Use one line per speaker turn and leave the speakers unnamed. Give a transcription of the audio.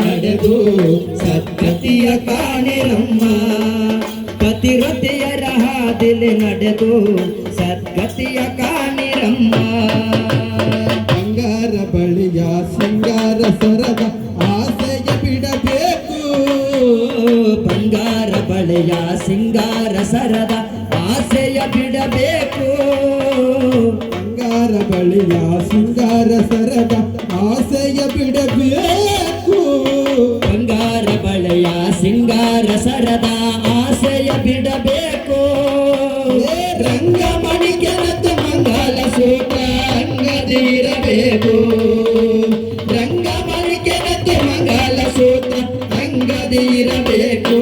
ನಡೆದು ಸದ್ಗತಿಯ ಕಾಣಿರಮ್ಮ ಪತಿರತಿಯರ ಹಾದಿಲಿ ನಡೆದು ಸದ್ಗತಿಯ ಕಾಣಿರಮ್ಮ
ಬಂಗಾರ ಬಳಿಯ ಸಿಂಗಾರ ಸರದ ಆಸೆಯ ಬಿಡಬೇಕು
ಮಳೆಯ ಸಿಂಗಾರ ಸರದ ಆಸೆಯ ಬಿಡಬೇಕು.
ಬಂಗಾರ ಬಳಿಯ ಸಿಂಗಾರ ಸರದ ಆಸೆಯ ಬಿಡಬೇಕು.
ಬಂಗಾರ ಬಳೆಯ ಸಿಂಗಾರ ಸರದ ಆಸೆಯ ಬಿಡಬೇಕು. ರಂಗ ಮಣಿಕೆನತ ಮಂಗಲ ಸೂತ್ರ ಅಂಗದಿರಬೇಕು. ರಂಗ ಮಣಿಕೆನತ ಮಂಗಲ ಸೂತ್ರ ಅಂಗದಿರಬೇಕು.